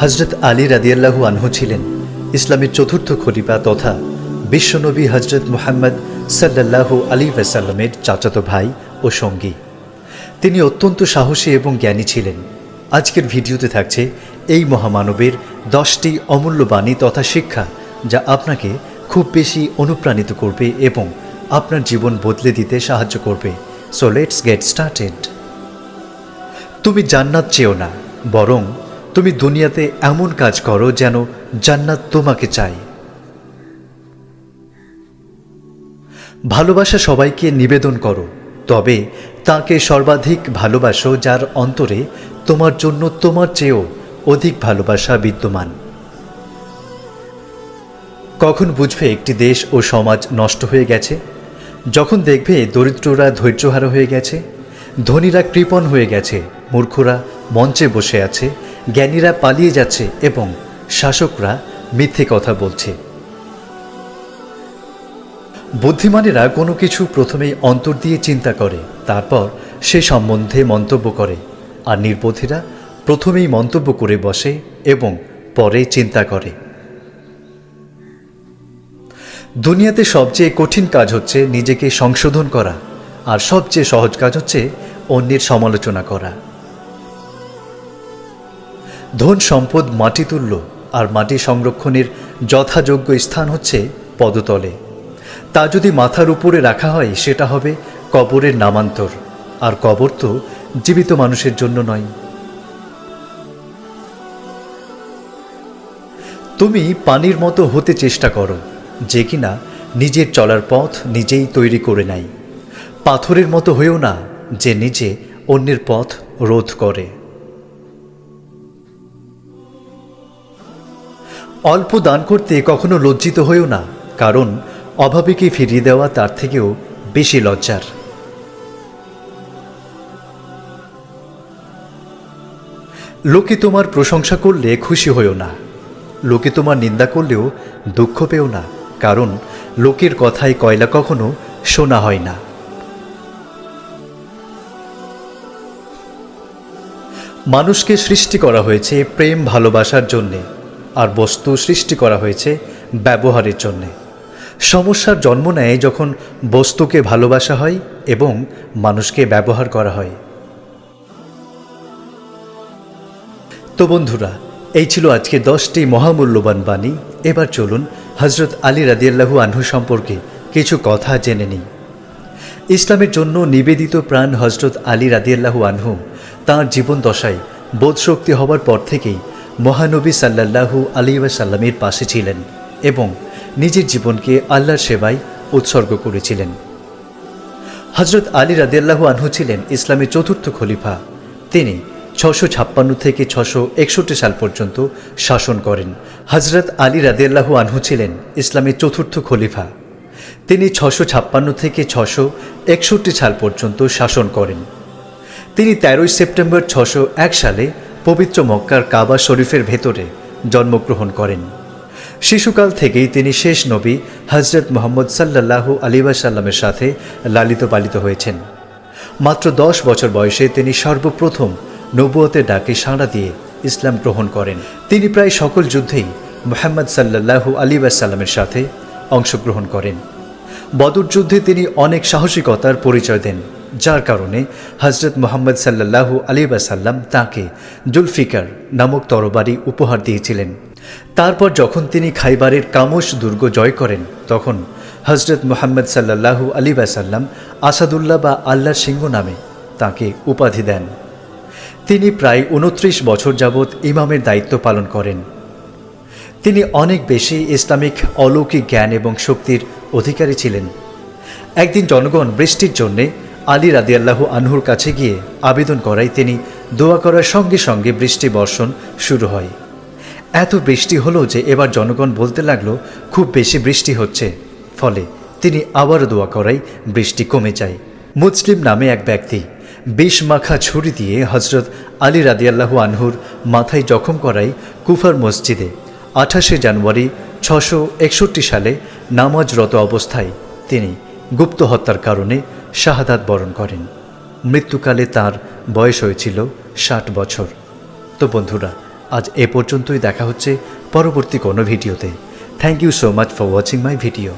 হজরত আলী রাদিয়াল্লাহু আনহু ছিলেন ইসলামের চতুর্থ খলিফা তথা বিশ্বনবী হজরত মুহাম্মদ সাল্লাল্লাহু আলী ওয়াসাল্লামের চাচাতো ভাই ও সঙ্গী। তিনি অত্যন্ত সাহসী এবং জ্ঞানী ছিলেন। আজকের ভিডিওতে থাকছে এই মহামানবের দশটি অমূল্য বাণী তথা শিক্ষা যা আপনাকে খুব বেশি অনুপ্রাণিত করবে এবং আপনার জীবন বদলে দিতে সাহায্য করবে। সো লেটস গেট স্টার্টেড তুমি জান্নাত চেও না, বরং তুমি দুনিয়াতে এমন কাজ করো যেন জান্নাত তোমাকে চাই ভালোবাসা সবাইকে নিবেদন করো, তবে তাকে সর্বাধিক ভালোবাসো যার অন্তরে তোমার জন্য তোমার চেয়েও অধিক ভালোবাসা বিদ্যমান। কখন বুঝবে একটি দেশ ও সমাজ নষ্ট হয়ে গেছে? যখন দেখবে দরিদ্ররা ধৈর্যহারা হয়ে গেছে, ধনীরা কৃপণ হয়ে গেছে, মূর্খরা মঞ্চে বসে আছে জ্ঞানীরা পালিয়ে যাচ্ছে এবং শাসকরা মিথ্যে কথা বলছে। বুদ্ধিমানেরা কোনো কিছু প্রথমেই অন্তর দিয়ে চিন্তা করে, তারপর সে সম্বন্ধে মন্তব্য করে। আর নির্বোধীরা প্রথমেই মন্তব্য করে বসে এবং পরে চিন্তা করে। দুনিয়াতে সবচেয়ে কঠিন কাজ হচ্ছে নিজেকে সংশোধন করা, আর সবচেয়ে সহজ কাজ হচ্ছে অন্যের সমালোচনা করা। ধন সম্পদ মাটি তুল্য আর মাটি সংরক্ষণের যথাযোগ্য স্থান হচ্ছে পদতলে। তা যদি মাথার উপরে রাখা হয়, সেটা হবে কবরের নামান্তর। আর কবর তো জীবিত মানুষের জন্য নয়। তুমি পানির মতো হতে চেষ্টা করো, যে কিনা নিজের চলার পথ নিজেই তৈরি করে নেয়। পাথরের মতো হয়েও না, যে নিজে অন্যের পথ রোধ করে। অল্প দান করতে কখনো লজ্জিত হয়েও না, কারণ অভাবীকে ফিরিয়ে দেওয়া তার থেকেও বেশি লজ্জার। লোকে তোমার প্রশংসা করলে খুশি হয়েও না। লোকে তোমার নিন্দা করলেও দুঃখ পেও না, কারণ লোকের কথায় কয়লা কখনো শোনা হয় না। মানুষকে সৃষ্টি করা হয়েছে প্রেম ভালোবাসার জন্যে। আর বস্তু সৃষ্টি করা হয়েছে ব্যবহারের জন্যে। সমস্যার জন্ম নেয় যখন বস্তুকে ভালোবাসা হয় এবং মানুষকে ব্যবহার করা হয়। তো বন্ধুরা, এই ছিল আজকে দশটি মহামূল্যবান বাণী। এবার চলুন হজরত আলী রাদিয়াল্লাহু আনহু সম্পর্কে কিছু কথা জেনে নিই। ইসলামের জন্য নিবেদিত প্রাণ হজরত আলী রাদিয়াল্লাহু আনহু, তাঁর জীবন দশায় বোধশক্তি হবার পর থেকেই মহানবী সাল্লাল্লাহু আলী সাল্লামের পাশে ছিলেন এবং নিজের জীবনকে আল্লাহর সেবায় উৎসর্গ করেছিলেন। হজরত আলী রাদিয়াল্লাহু আনহু ছিলেন ইসলামের চতুর্থ খলিফা। তিনি ছশো ছাপ্পান্ন থেকে ছশো একষট্টি সাল পর্যন্ত শাসন করেন। হজরত আলী রাদিয়াল্লাহু আনহু ছিলেন ইসলামের চতুর্থ খলিফা। তিনি ছশো ছাপ্পান্ন থেকে ছশো একষট্টি সাল পর্যন্ত শাসন করেন। তিনি তেরোই সেপ্টেম্বর ছশো এক সালে পবিত্র মক্কার কাবা শরীফের ভেতরে জন্মগ্রহণ করেন। শিশুকাল থেকেই তিনি শেষ নবী হজরত মোহাম্মদ সাল্লাল্লাহু আলিবাসাল্লামের সাথে লালিত পালিত হয়েছেন। মাত্র দশ বছর বয়সে তিনি সর্বপ্রথম নবুয়তের ডাকে সাড়া দিয়ে ইসলাম গ্রহণ করেন। তিনি প্রায় সকল যুদ্ধেই মোহাম্মদ সাল্লাল্লাহু আলিবাসাল্লামের সাথে অংশগ্রহণ করেন। বদর যুদ্ধে তিনি অনেক সাহসিকতার পরিচয় দেন। যার কারণে হজরত মোহাম্মদ সাল্লাল্লাহু আলিবাসাল্লাম তাকে জুলফিকার নামক তরবারি উপহার দিয়েছিলেন। তারপর যখন তিনি খাইবারের কামস দুর্গ জয় করেন, তখন হজরত মোহাম্মদ সাল্লাল্লাহু আলিবাসাল্লাম আসাদুল্লাহ বা আল্লাহ সিংহ নামে তাকে উপাধি দেন। তিনি প্রায় উনত্রিশ বছর যাবৎ ইমামের দায়িত্ব পালন করেন। তিনি অনেক বেশি ইসলামিক, অলৌকিক জ্ঞান এবং শক্তির অধিকারী ছিলেন। একদিন জনগণ বৃষ্টির জন্যে আলী রাদিয়াল্লাহু আনহুর কাছে গিয়ে আবেদন করায় তিনি দোয়া করার সঙ্গে সঙ্গে বৃষ্টি বর্ষণ শুরু হয়। এত বৃষ্টি হলো যে এবার জনগণ বলতে লাগল, খুব বেশি বৃষ্টি হচ্ছে। ফলে তিনি আবারও দোয়া করাই বৃষ্টি কমে যায়। মুসলিম নামে এক ব্যক্তি বিষ মাখা ছুরি দিয়ে হজরত আলী রাদিয়াল্লাহু আনহুর মাথায় জখম করাই কুফার মসজিদে আঠাশে জানুয়ারি ছশো সালে নামাজরত অবস্থায় তিনি গুপ্ত হত্যার কারণে শাহাদাত বরণ করেন। মৃত্যুকালে তার বয়স হয়েছিল ষাট বছর। তো বন্ধুরা, আজ এ পর্যন্তই দেখা হচ্ছে পরবর্তী কোনো ভিডিওতে। Thank you so much for watching my video